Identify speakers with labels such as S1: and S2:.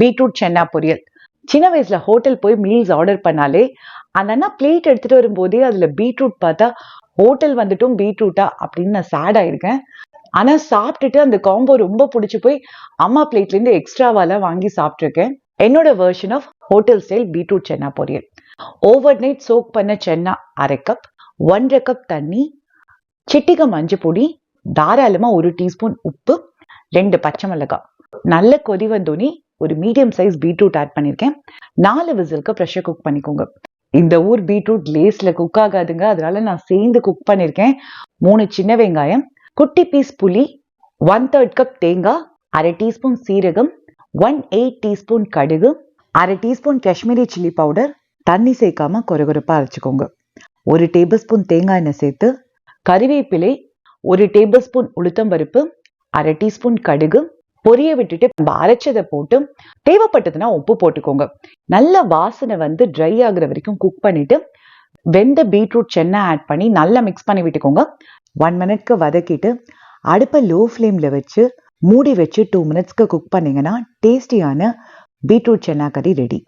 S1: Beetroot சென்னா பொரியல். சின்ன வயசுல ஹோட்டல் போய் மீல்ஸ் ஆர்டர் பண்ணாலே அந்த அண்ணா பிளேட் எடுத்துட்டு வரும்போதே அதுல பீட்ரூட் பார்த்தா ஹோட்டல் வந்துட்டும் பீட்ரூட்டா? அப்படின்னு நான் சேட் ஆயிருக்கேன். ஆனா சாப்பிட்டுட்டு அந்த காம்போ ரொம்ப பிடிச்சி போய் அம்மா பிளேட்ல இருந்து எக்ஸ்ட்ராவாலாம் வாங்கி சாப்பிட்ருக்கேன் என்னோட version of hotel style beetroot chana பொரியல். ஓவர் நைட் சோக் பண்ண சென்னா அரை கப் ஒன்றரை கப் தண்ணி சிட்டிக மஞ்சள் பொடி தாராளமா ஒரு டீஸ்பூன் உப்பு ரெண்டு பச்சை மிளகாய். நல்ல கொதி வந்தோனே ஒரு மீடியம் சைஸ் பீட்ரூட் ஆட் பண்ணியிருக்கேன் நாலு விசிலுக்கு ப்ரெஷர் குக் பண்ணிக்கோங்க. இந்த ஊர் பீட்ரூட் லேஸ்ல குக் ஆகாதுங்க. அதனால நான் சேர்ந்து குக் பண்ணியிருக்கேன் மூணு சின்ன வெங்காயம் குட்டி பீஸ் புளி ஒன் தேர்ட் கப் தேங்காய் அரை டீஸ்பூன் சீரகம் ஒன் எயிட் டீஸ்பூன் கடுகு அரை டீஸ்பூன் காஷ்மீரி சில்லி பவுடர் தண்ணி சேர்க்காம கொரகொரப்பா அரைச்சிக்கோங்க. ஒரு டேபிள் ஸ்பூன் தேங்காய் எண்ணெய் சேர்த்து கறிவேப்பிலை ஒரு டேபிள் ஸ்பூன் உளுத்தம் பருப்பு அரை டீஸ்பூன் கடுகு பொரிய விட்டுட்டு நம்ம அரைச்சதை போட்டு தேவைப்பட்டதுன்னா உப்பு போட்டுக்கோங்க. நல்ல வாசனை வந்து ட்ரை ஆகுற வரைக்கும் குக் பண்ணிட்டு வெந்த பீட்ரூட் சென்னை ஆட் பண்ணி நல்லா மிக்ஸ் பண்ணி விட்டுக்கோங்க. ஒன் மினிட்க்கு வதக்கிட்டு அடுப்பை லோ ஃப்ளேமில் வச்சு மூடி வச்சு டூ மினிட்ஸ்க்கு குக் பண்ணீங்கன்னா டேஸ்டியான பீட்ரூட் சென்னா கறி ரெடி